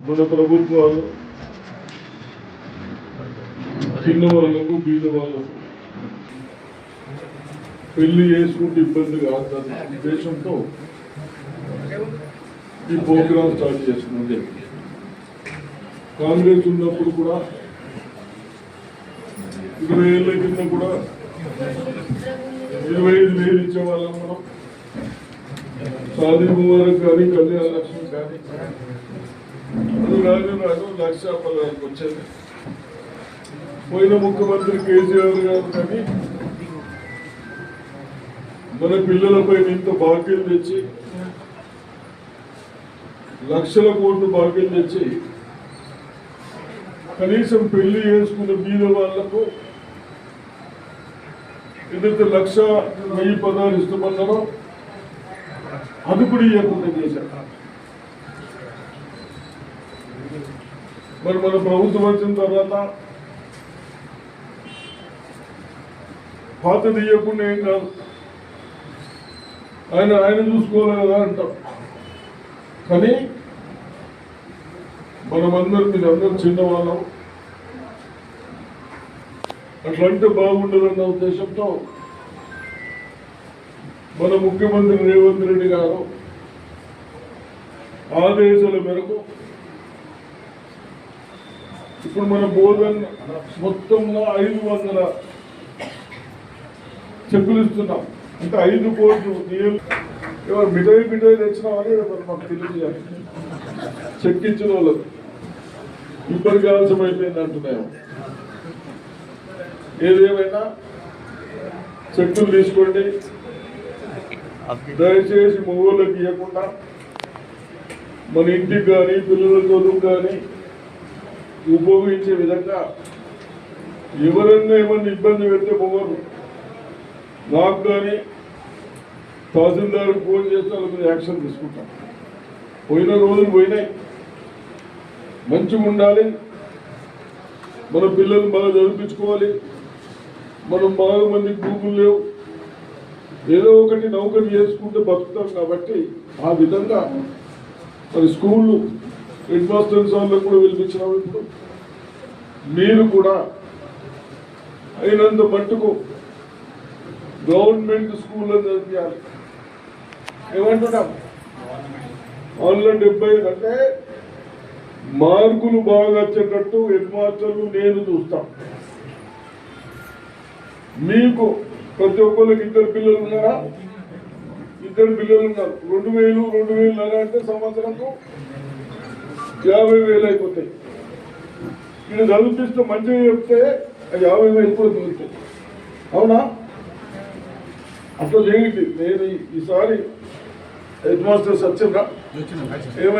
మన ప్రభుత్వాలు చిన్న వాళ్ళకు బీద వాళ్ళకు పెళ్ళి చేసుకుంటే ఇబ్బంది కాదు ఉద్దేశంతో ఈ ప్రోగ్రామ్ స్టార్ట్ చేసుకుంది కాంగ్రెస్ ఉన్నప్పుడు కూడా ఇరవై ఏళ్ళ కింద కూడా ఇరవై ఐదు వేలు ఇచ్చేవాళ్ళం మనం. సాది ముబారక్ కానీ కళ్యాణ లక్ష్మి కానీ రాను రాను లక్ష పదహారుకి వచ్చేది. పోయిన ముఖ్యమంత్రి కేసీఆర్ గారు కానీ మన పిల్లలపై ఇంత బాకీలు తెచ్చి లక్షల కోట్లు బాకీలు తెచ్చి కనీసం పెళ్ళి చేసుకున్న బీద వాళ్ళకు ఏదైతే లక్ష వెయ్యి పదాలు ఇస్తామన్నారో అది కూడా ఇవ్వకుండా చేశారు. మరి మన ప్రభుత్వం వచ్చిన తర్వాత పాత తీయకుండా ఏం కాదు. ఆయన ఆయన చూసుకోవాలి కదా అంటాం. కానీ మనమందరం మీరు అందరూ చిన్నవాళ్ళం. అట్లంటే బాగుండదన్న ఉద్దేశంతో మన ముఖ్యమంత్రి రేవంత్ రెడ్డి గారు ఆదేశాల మేరకు ఇప్పుడు మన బోర్వెల్ మొత్తంలో ఐదు వందల చెక్కులు ఇస్తున్నాం. అంటే ఐదు కోట్లు నీళ్ళు. ఎవరు మిఠాయి మిఠాయి తెచ్చినామని మరి మాకు తెలియజేయాలి. చెక్ ఇచ్చిన వాళ్ళకు. ఇప్పటికి ఆలస్యం అయిపోయింది అంటున్నాము ఏదేమైనా చెక్కులు తీసుకోండి. దయచేసి మొగోళ్ళకి ఇవ్వకుండా మన ఇంటికి కానీ పిల్లల చదువు కానీ ఉపయోగించే విధంగా ఎవరన్నా ఏమన్నా ఇబ్బంది పెడితే పోవరు. నాకు కానీ తహసీల్దార్ ఫోన్ చేస్తే కొంచెం యాక్షన్ తీసుకుంటాం. పోయిన రోజులు పోయినాయి. మంచిగా ఉండాలి. మన పిల్లలు బాగా చదివించుకోవాలి. మనం బాగా మంది గ్రూపులు లేవు. ఏదో ఒకటి నౌకరి చేసుకుంటే బతుకుతాం కాబట్టి ఆ విధంగా మరి స్కూళ్ళు హెడ్ మాస్టర్స్ వాళ్ళకు కూడా పిలిపించినాం ఇప్పుడు మీరు కూడా అయినంత మట్టుకు గవర్నమెంట్ స్కూల్లో చదివించాలి ఏమంటున్నాం? ఆన్లైన్ డెబ్బై అంటే మార్కులు బాగా వచ్చేటట్టు హెడ్ మాస్టర్లు నేను చూస్తాం. మీకు ప్రతి ఒక్కరికి ఇద్దరు పిల్లలు ఉన్నారా? ఇద్దరు పిల్లలు ఉన్నారు. రెండు వేలు రెండు వేలు అంటే సంవత్సరంకు యాభై వేలు అయిపోతాయి. ఇది చదివిపిస్తే మంచిగా చెప్తే యాభై వేలు కూడా మిగులుతాయి అవునా? అట్లా చేయండి నేను ఈసారి హెడ్ మాస్టర్ సత్యంగా ఏమైనా